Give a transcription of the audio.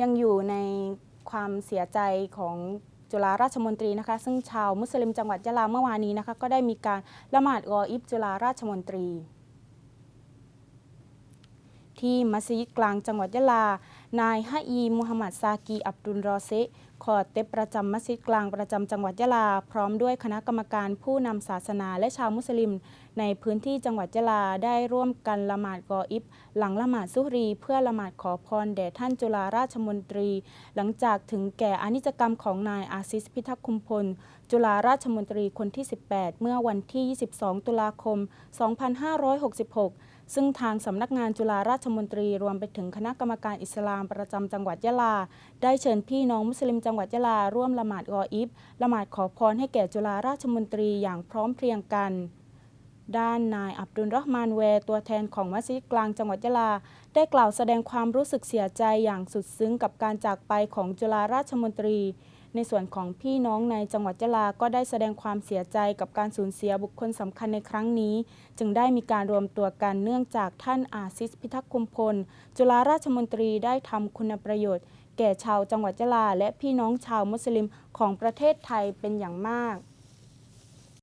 ยังอยู่ในความเสียใจของจุฬาราชมนตรีนะคะ ซึ่งชาวมุสลิมจังหวัดยะลาเมื่อวานนี้นะคะ ก็ได้มีการละหมาดกออิบจุฬาราชมนตรี ที่มัสยิดกลางจังหวัดยะลา นายฮะอีมุฮัมมัดซากีอับดุลรอเซะขอเต็ประจำมัสยิดกลางประจำจังหวัดยะลา พร้อมด้วยคณะกรรมการผู้นำศาสนาและชาวมุสลิม ในพื้นที่จังหวัดยะลาได้ร่วมกันละหมาดกออิบ หลังละหมาดซุฮรี เพื่อละหมาดขอพรแด่ท่านจุฬาราชมนตรี หลังจากถึงแก่อานิจกรรมของนายอาซิสพิทักษ์คุมพล จุฬาราชมนตรีคนที่ 18 เมื่อวันที่ 22 ตุลาคม 2566 ซึ่งทางสำนักงานจุฬาราชมนตรีรวมไปถึงคณะกรรมการอิสลามประจำจังหวัดยะลา ได้เชิญพี่น้องมุสลิมจังหวัดยะลา ร่วมละหมาดกออิฟละหมาดขอพรให้แก่จุฬาราชมนตรีอย่างพร้อมเพรียงกัน ด้านนายอับดุลรอมานแวร์ตัวแทนของมัสยิดกลางจังหวัดยะลา ได้กล่าวแสดงความรู้สึกเสียใจอย่างสุดซึ้งกับการจากไปของจุฬาราชมนตรี ในส่วนของพี่น้องในจังหวัดยะลาก็ได้แสดงความเสียใจกับการสูญเสียบุคคลสำคัญในครั้งนี้ จึงได้มีการรวมตัวกันเนื่องจากท่านอาซิสพิทักษ์คุมพล จุฬาราชมนตรีได้ทำคุณประโยชน์ แก่ชาวจังหวัดยะลา และพี่น้องชาวมุสลิมของประเทศไทยเป็นอย่างมาก